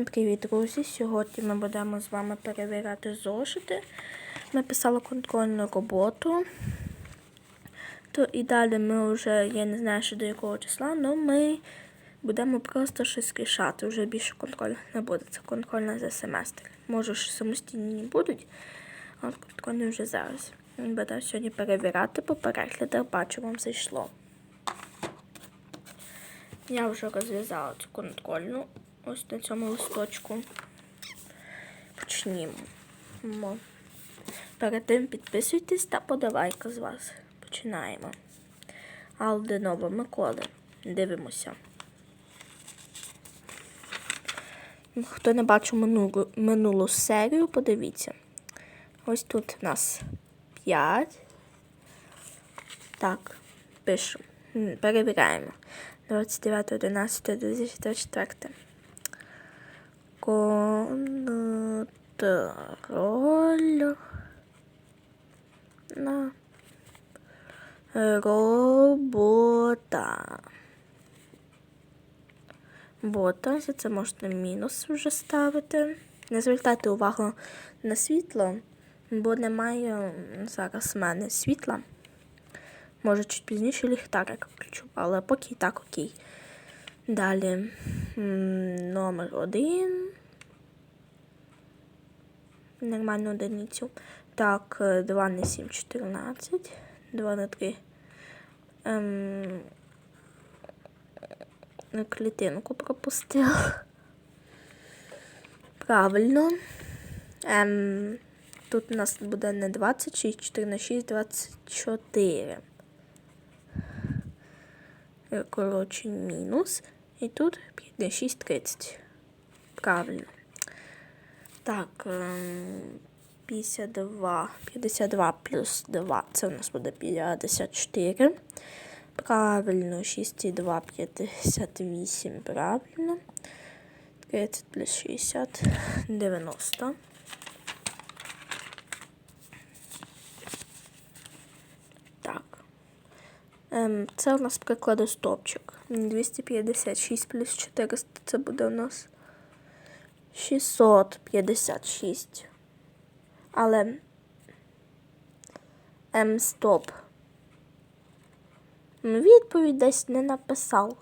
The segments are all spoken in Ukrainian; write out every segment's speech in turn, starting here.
Всім привіт, друзі! Сьогодні ми будемо з вами перевіряти зошити. Ми писали контрольну роботу. То і далі ми вже, я не знаю, що до якого числа, але ми будемо просто щось рішати. Вже більше контроль не буде. Це контрольна за семестр. Може, що самостійні не будуть, а от контрольні вже зараз. Будемо сьогодні перевіряти по переглядах, бачу, вам зайшло. Я вже розв'язала цю контрольну ось на цьому листочку. Почнімо. Перед тим підписуйтесь та подавайка з вас. Починаємо. Алденова Миколи. Дивимося. Хто не бачив минулу, минулу серію, подивіться. Ось тут у нас 5. Так, пишемо. Перевіряємо. 29, 11, 24. Контроль на робота. Бота, це можна мінус вже ставити. Не звертайте увагу на світло, бо немає зараз в мене світла. Може, чуть пізніше ліхтарик включу, але поки і так окей. Далі номер один. Нормальну одиницю. Так, 2 на 7, 14. 2 на 3. Ем, клітинку пропустив. Правильно. Ем, тут у нас буде не 26, 4 на 6, 24. Е, Коротше, мінус. І тут 5 на 6, 30. Правильно. Так, ем, 52. 52 плюс 2. Це у нас буде 54. Правильно, 6 і 2, 58. Правильно. 30 плюс 60, 90. Так. Ем, це у нас прикладу стопчик. 256 плюс 400 це буде у нас 656. Але ем, стоп. Відповідь десь не написав.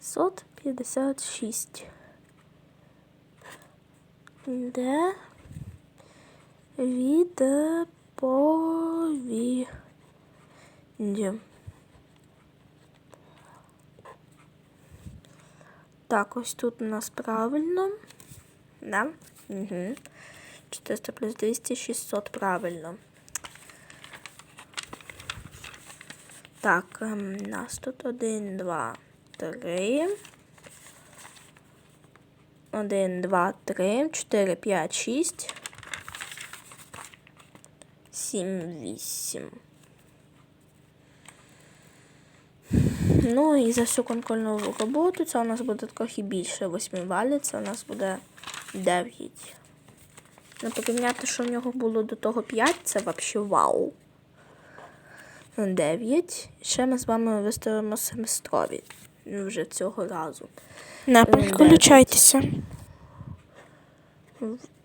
656. Де відповідь? Так, ось тут у нас правильно. Да? Угу. 400 плюс 200, 600 правильно. Так, ем, у нас тут 1, 2, 3. 1, 2, 3, 4, 5, 6. 7, 8. Ну і за всю контрольну роботу це у нас буде трохи більше 8 балів, це у нас буде 9. Ну, порівняти, що в нього було до того 5, це взагалі вау. 9. Ще ми з вами виставимо семестрові вже цього разу. Не переключайтеся.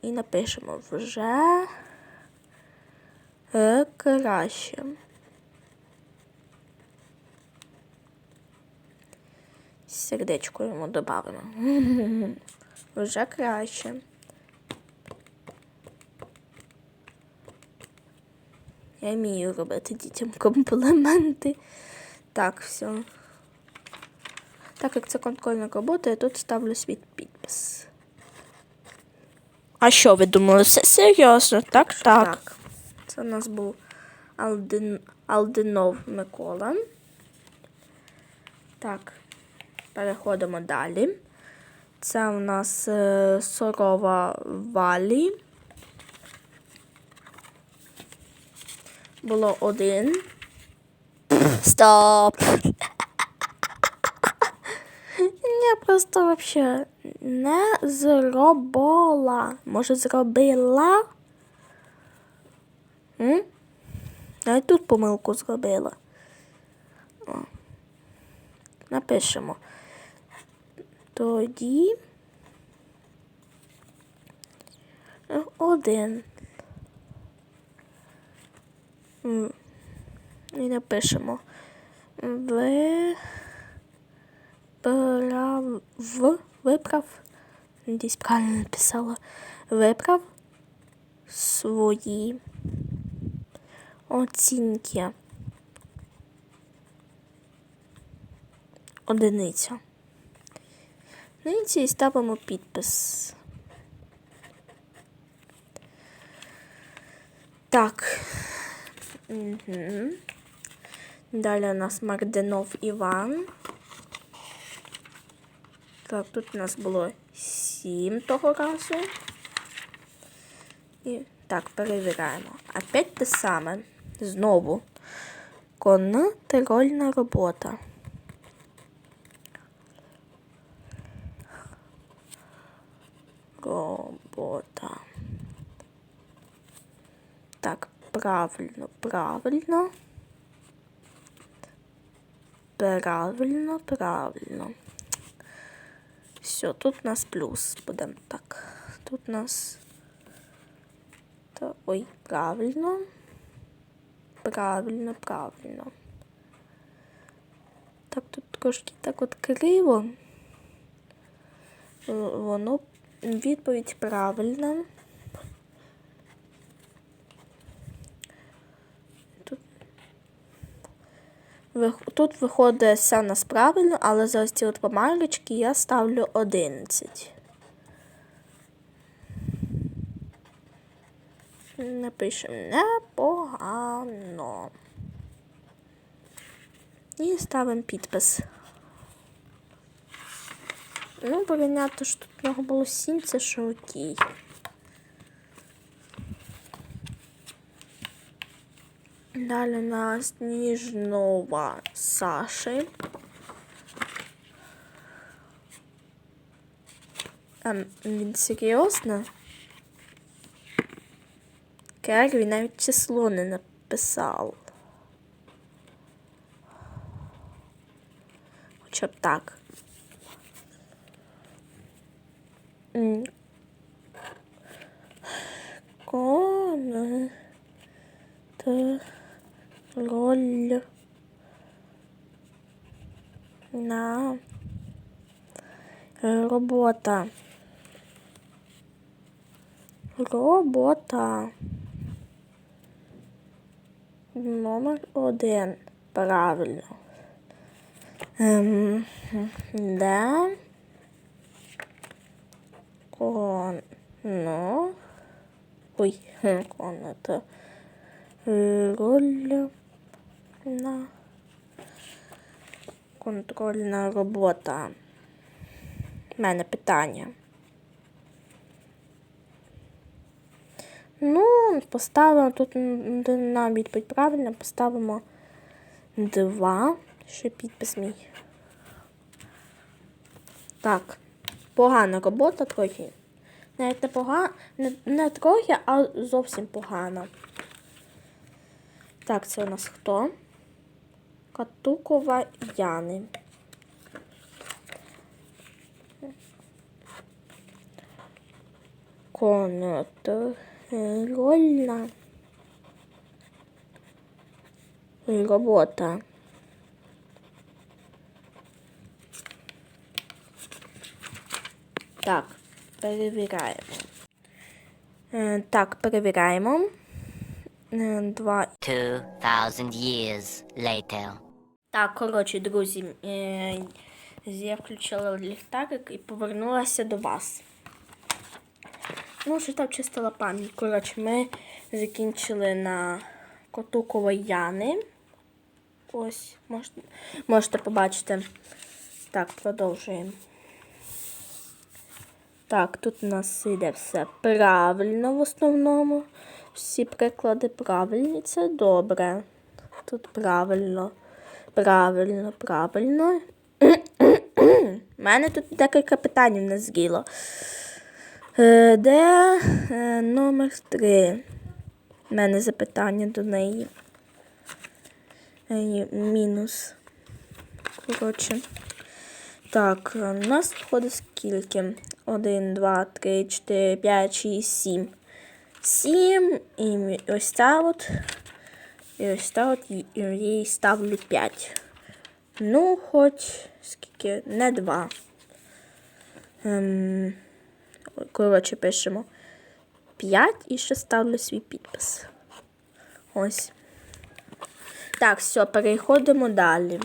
І напишемо вже е, краще. Сердечко йому додамо. Вже краще. Я вмію робити дітям компліменти. Так, все. Так як це контрольна робота, я тут ставлю свій підпис. А що ви думали? Все серйозно? Так, так. Так. Це у нас був Алдин... Алдинов Микола. Так, переходимо далі. Це у нас е, Сорова Валі. Було один. Стоп. Я просто вообще не зробила. Може, зробила? М? Й тут помилку зробила. Напишемо. Тоді Один. І напишемо. Ви прав... в виправ. Десь правильно написала. Виправ свої оцінки. Одиниця. Одиниця і ставимо підпис. Так. Угу. Далі у нас Мардинов Іван. Так, тут у нас було сім того разу. І так, перевіряємо. Опять те саме. Знову. Контрольна. Робота. Так, правильно, правильно. Правильно, правильно. Все, тут у нас плюс. Будемо так. Тут у нас. Ой, правильно. Правильно, правильно. Так, тут трошки так от криво. Воно відповідь правильна. Тут, вих- тут виходить все нас правильно, але за ось ці от помарочки я ставлю 11. Напишемо непогано. І ставимо підпис. Ну, понятно, що тут в було 7, це що окей. Далі у нас Ніжнова Саши. Ем, він серйозно? Кер, він навіть число не написав. Хоча б так. М. Кон. Т. Роль. На. Робота. Робота. Номер один. Правильно. Ем, де коно. Ой, комната. Роль на контрольна робота. У мене питання. Ну, поставимо тут на відповідь правильно, поставимо два. Ще підпис мій. Так. Погана робота трохи. Навіть не погана, не, не трохи, а зовсім погана. Так, це у нас хто? Катукова Яни. Контрольна робота. Так, перевіряємо. Е, Так, перевіряємо. Два. 2,000 years later. Так, коротше, друзі, е, я включила ліхтарик і повернулася до вас. Ну, що там чистила пам'ять. Коротше, ми закінчили на Котукова Яни. Ось, можете, можете побачити. Так, продовжуємо. Так, тут у нас йде все правильно в основному. Всі приклади правильні, це добре. Тут правильно, правильно, правильно. У мене тут декілька питань не зріло. Е, Де е, номер 3? У мене запитання до неї. Е, Мінус. Коротше. Так, у нас виходить скільки? 1, 2, 3, 4, 5, 6, 7. 7, і ось ця от. І ось ця от їй ставлю 5. Ну, хоч скільки, не 2. Ем, коротше, пишемо 5 і ще ставлю свій підпис. Ось. Так, все, переходимо далі.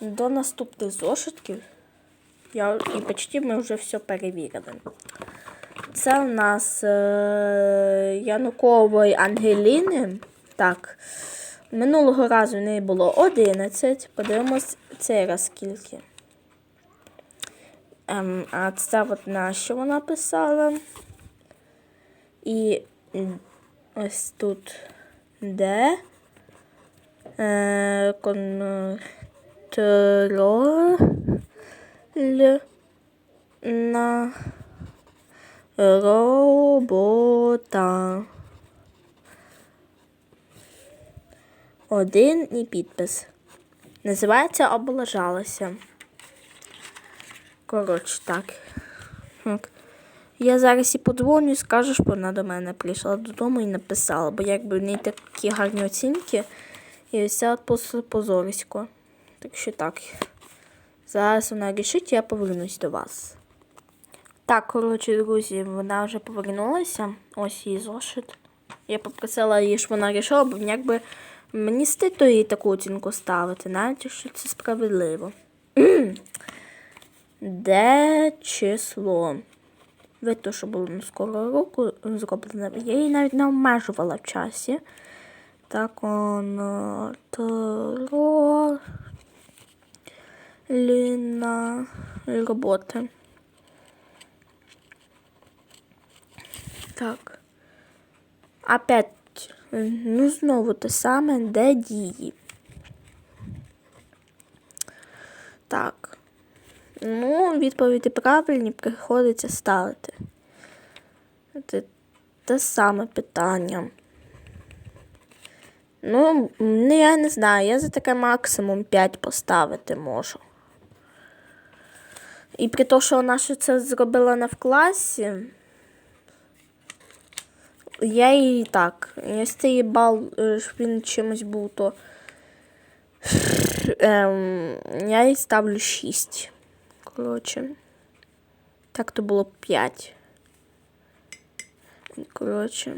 До наступних зошитків. Я, і почти ми вже все перевірили. Це у нас е, Янукової Ангеліни. Так. Минулого разу в неї було 11. Подивимось цей раз скільки. Ем, а це от на що вона писала. І ось тут де. Е, контроль на робота. Один і підпис. Називається облажалася. Коротше, так. Я зараз і подзвоню і скажу, що вона до мене прийшла додому і написала, бо якби в неї такі гарні оцінки. І ось от позорисько. Так що так. Зараз вона рішить, я повернусь до вас. Так, коротше, друзі, вона вже повернулася. Ось її зошит. Я попросила її, щоб вона рішила, бо якби мені стидно їй таку оцінку ставити, навіть якщо це справедливо. Де число? Видно, що було на скоро року зроблено. Я її навіть не обмежувала в часі. Так, он. Ліна роботи. Так. Опять, ну знову те саме, де дії. Так. Ну, відповіді правильні приходиться ставити. Це те саме питання. Ну, ну, я не знаю, я за таке максимум 5 поставити можу. І при тому, що вона ще це зробила не в класі, я їй так. Якщо її бал, е, щоб він чимось був, то ем, я їй ставлю 6. Коротше. Так то було 5. Коротше.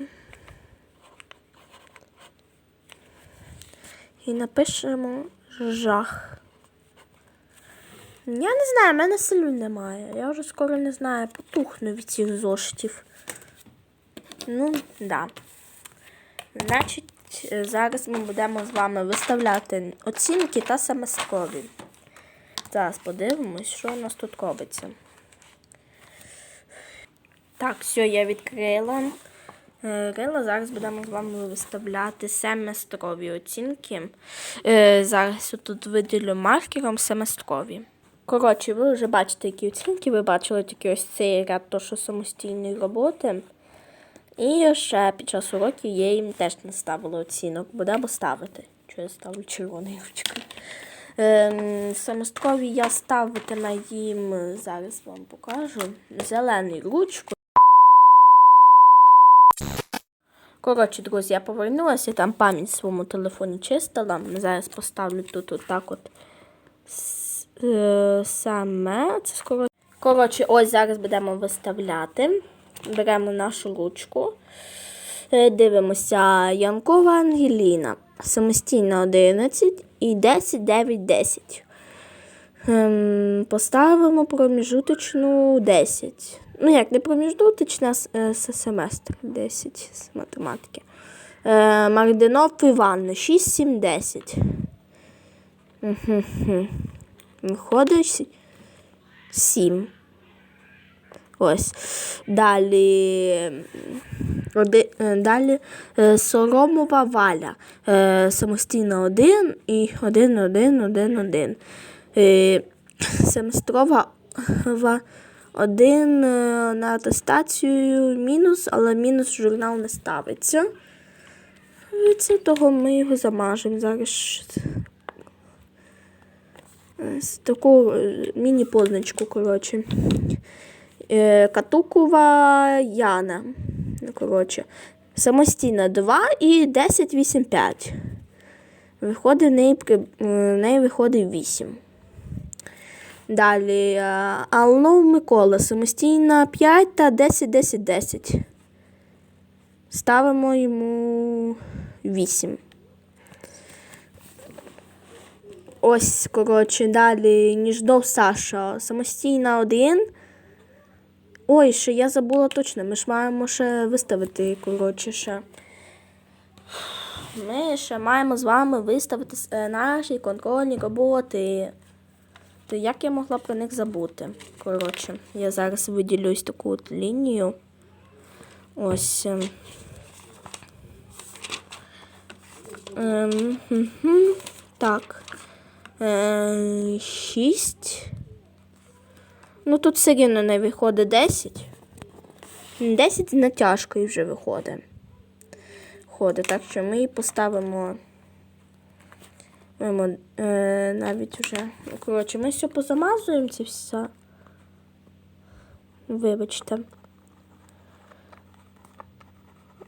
І напишемо жах. Я не знаю, в мене силю немає. Я вже скоро не знаю, потухну від цих зошитів. Ну, да. Значить, зараз ми будемо з вами виставляти оцінки та семестрові. Зараз подивимось, що у нас тут робиться. Так, все, я відкрила. Е, Рила, зараз будемо з вами виставляти семестрові оцінки. Е, Зараз я тут виділю маркером семестрові. Коротше, ви вже бачите, які оцінки. Ви бачили тільки ось цей ряд, то що самостійної роботи. І ще під час уроків я їм теж не ставила оцінок. Будемо ставити. Що я ставлю червоною ручкою. Ем, семестрові я ставитиму їм, зараз вам покажу, зеленою ручкою. Коротше, друзі, я повернулася, там пам'ять в своєму телефоні чистила. Зараз поставлю тут отак от е, саме. Це скоро. Коротше, ось зараз будемо виставляти. Беремо нашу ручку. Е, Дивимося Янкова Ангеліна. Самостійно 11 і 10, 9, 10. Ем, поставимо проміжуточну 10. Ну, як не проміжуточна, а е, семестр 10 з математики. Е, Мардинов Іван 6, 7, 10. Виходить 7. Ось. Далі. Е, далі е, Соромова Валя. Е, самостійно 1 і 1, 1, 1, 1. Е, семестрова ва- один на атестацію мінус, але мінус журнал не ставиться. Від того ми його замажемо зараз. Таку міні-позначку, коротше. Е, Катукова Яна. Ну, коротше, Самостійно 2 і 10, 8, 5. Виходить, в неї, е, в неї виходить 8. Далі е, Алнов Микола самостійно 5 та 10, 10, 10. Ставимо йому 8. Ось, коротше, далі Ніждов Саша. Самостійна 1. Ой, ще я забула точно. Ми ж маємо ще виставити, коротше, ще. Ми ще маємо з вами виставити е, наші контрольні роботи. То як я могла про них забути? Коротше, я зараз виділю ось таку от лінію. Ось. ем. Ем. Так. Е, Шість. Ну тут все рівно не виходить 10. 10 з натяжкою вже виходить. Ходить, так що ми її поставимо. Маємо, е, навіть вже. Ну, коротше, ми все позамазуємо це все. Вибачте.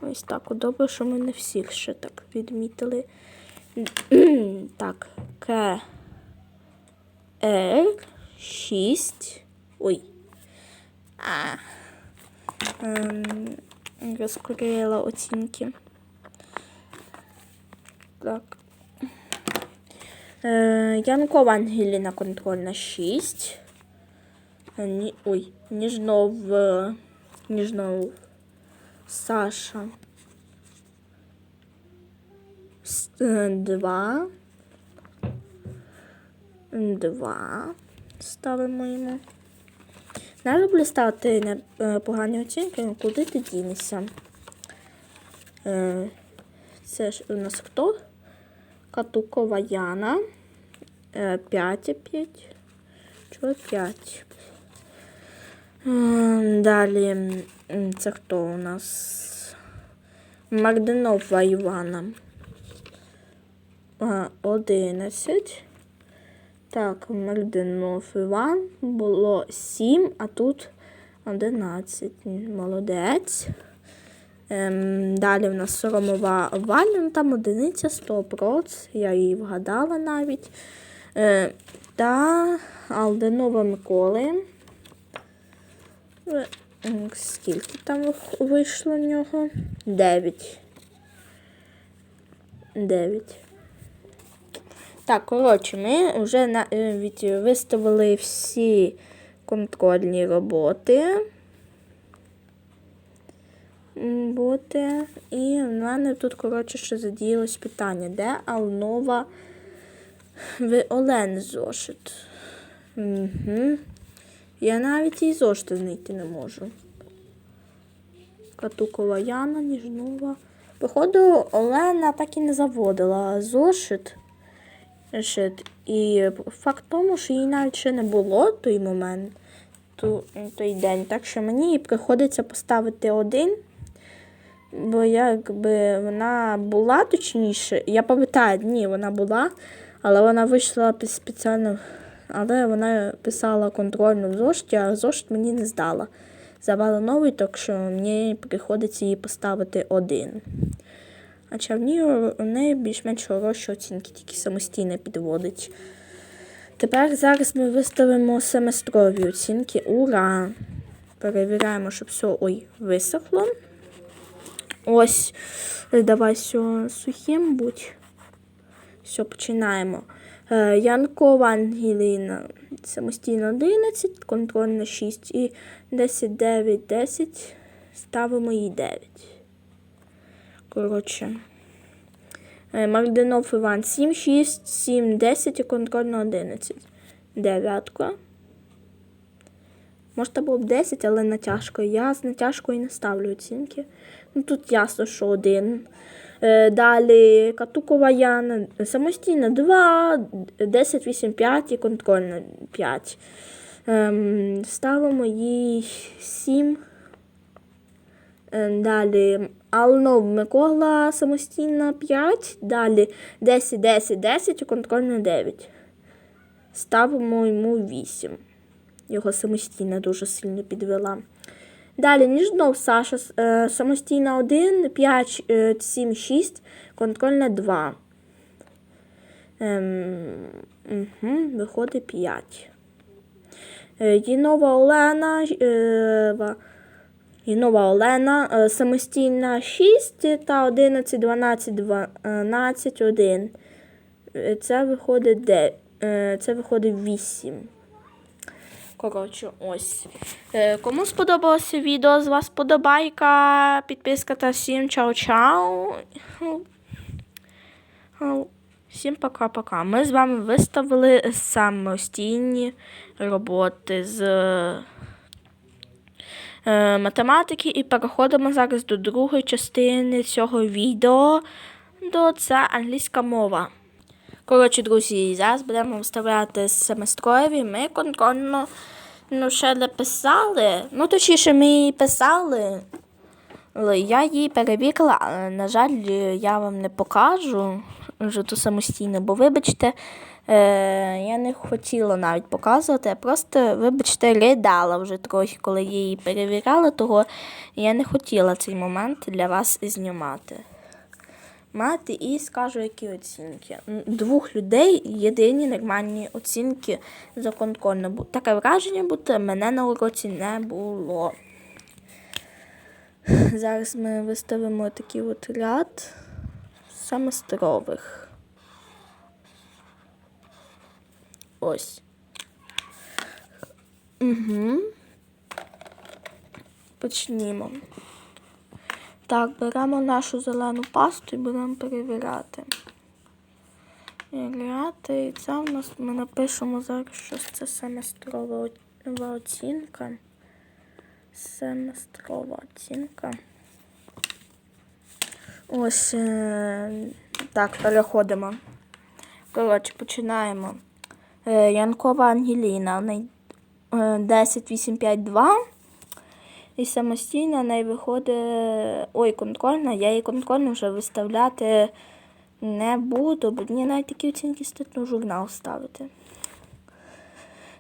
Ось так. Добре, що ми не всіх ще так відмітили. так, К. Р. 6. Ой. А. Ем, розкурила оцінки. Так. Е, Янкова Ангеліна контрольна 6. Е, Ні, ой, Ніжнов, е, Ніжнов Саша. 2. 2. Ставимо йому. Не люблю ставити е, погані оцінки, ну куди ти дінешся? Е, Це ж у нас хто? Катукова Яна. 5 5. Чого 5? Далі це хто у нас? Магденова Івана. 11. Так, Магденов Іван було 7, а тут 11. Молодець. Ем, далі в нас Соромова Валя, ну там одиниця 100%, я її вгадала навіть. Е, та Алденова Миколи. Е, Скільки там вийшло в нього? 9. 9. Так, коротше, ми вже навіть виставили всі контрольні роботи. Бути. І в мене тут, коротше, ще задіялось питання, де Алнова в Олени зошит. Угу. Я навіть її зошити знайти не можу. Катукова Яна, Ніжнова. Походу, Олена так і не заводила зошит. Шит. І факт тому, що її навіть ще не було той момент, ту, той день. Так що мені приходиться поставити один. Бо якби вона була точніше, я пам'ятаю, ні, вона була, але вона вийшла спеціально, але вона писала контрольну в зошиті, а зошит мені не здала. Завала новий, так що мені приходиться її поставити один. А чавні у неї більш-менш хороші оцінки, тільки самостійно підводить. Тепер зараз ми виставимо семестрові оцінки. Ура! Перевіряємо, щоб все ой, висохло. Ось, давай все сухим будь. Все, починаємо. Е, Янкова Ангеліна самостійно 11, контрольна 6 і 10, 9, 10. Ставимо їй 9. Коротше. Е, Іван 7, 6, 7, 10 і контрольна 11. Дев'ятка. Можете було б 10, але натяжкою. Я з натяжкою не ставлю оцінки. Ну тут ясно, що один. Е, Далі Катукова Яна самостійно 2, 10, 8, 5 і контрольна 5. Ем, ставимо їй 7. Е, Далі Алнов Микола самостійно 5. Далі 10, 10, 10 і контрольна 9. Ставимо йому 8. Його самостійно дуже сильно підвела. Далі Ніжнов Саша е, самостійна 1, 5, е, 7, 6, контрольна 2. Ем, угу, виходить 5. Е, Єнова Олена, е, ва- Єнова Олена, е, самостійна 6 та 11, 12, 12, 1. Е, Це виходить 9, це виходить 8. Коротше, ось. Е, Кому сподобалося відео, з вас подобайка, підписка та всім чао-чао. Ну, Всім пока-пока. Ми з вами виставили самостійні роботи з е, математики і переходимо зараз до другої частини цього відео. До це англійська мова. Коротше, друзі, зараз будемо виставляти семестрові. Ми контрольно ну, ще не писали. Ну, точніше, ми її писали. Я її перевірила, але, на жаль, я вам не покажу вже ту самостійно, бо вибачте, е, я не хотіла навіть показувати, а просто, вибачте, ридала вже трохи, коли я її перевіряла, того я не хотіла цей момент для вас знімати. Мати і скажу, які оцінки. Двох людей єдині нормальні оцінки за контрольно. Таке враження, будто мене на уроці не було. Зараз ми виставимо такий от ряд семестрових. Ось. Угу. Почнімо. Так, беремо нашу зелену пасту і будемо перевіряти. Перевіряти. І це в нас ми напишемо зараз, що це семестрова оцінка. Семестрова оцінка. Ось е, так, переходимо. Коротше, починаємо. Е, Янкова Ангеліна. в неї, е, 10, 8, 5, 2. І самостійно в неї виходить. Ой, контрольна. Я її контрольно вже виставляти не буду, бо мені навіть такі оцінки статну журнал ставити.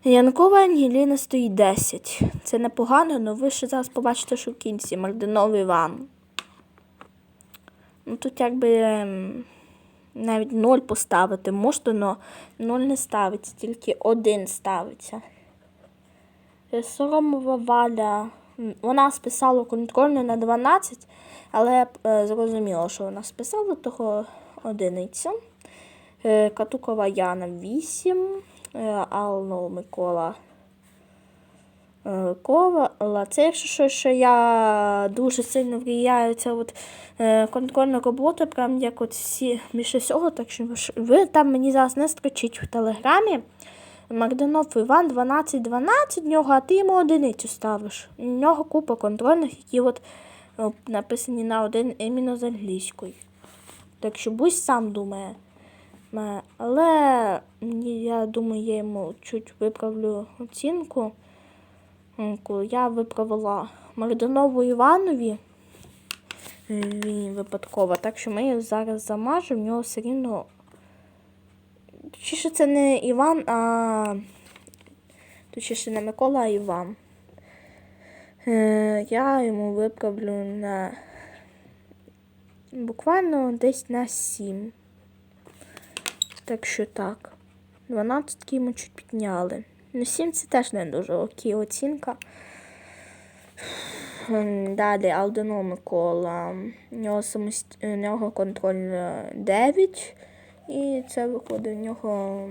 Янкова Ангеліна стоїть 10. Це непогано, але ви ще зараз побачите, що в кінці Мардинов Іван. Ну тут якби ем, навіть 0 поставити можна, але 0 не ставиться, тільки 1 ставиться. Е, Соромова Валя. Вона списала контрольну на 12, але е, зрозуміло, що вона списала того одиниця. Е, Катукова Яна 8, е, Алло Микола е, Кова. Це що, що я дуже сильно влияю, це от е, контрольна робота, прям як от всі більше всього, так що ви там мені зараз не строчіть в телеграмі. Мардинов Іван 12-12 в нього, а ти йому одиницю ставиш. У нього купа контрольних, які от написані на один іменно з англійською. Так що будь сам думає. Е, Але я думаю, я йому чуть виправлю оцінку. Я виправила Марданову Іванові е, він випадково, так що ми його зараз замажемо, в нього все рівно. Точніше, це не Іван, а точніше не Микола, а Іван. Е, Я йому виправлю на буквально десь на 7. Так що так. 12 йому чуть підняли. Ну, 7 це теж не дуже окей оцінка. Далі Алдино Микола. У нього, самост... у нього контроль е, 9. І це виходить у нього.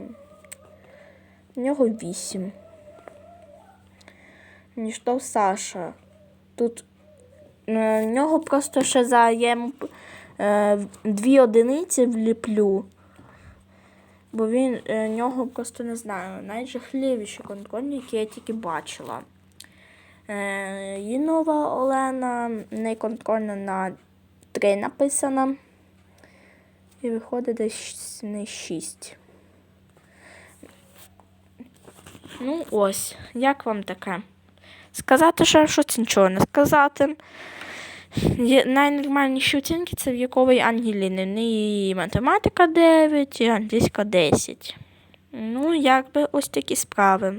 У нього 8. Ніштов Саша. Тут е, в нього просто ще за я е, дві одиниці вліплю. Бо він е, нього просто не знаю. Найжахливіші контрольні, які я тільки бачила. Е, Їнова Олена, в неї контрольна на 3 написана. І виходить десь не 6. Ну, ось, як вам таке? Сказати, що щось нічого не сказати. Найнормальніші оцінки це в Якової Ангеліни. В неї математика 9 і англійська 10. Ну, якби ось такі справи.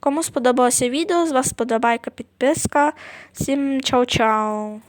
Кому сподобалося відео, з вас сподобайка, підписка. Всім чау-чау.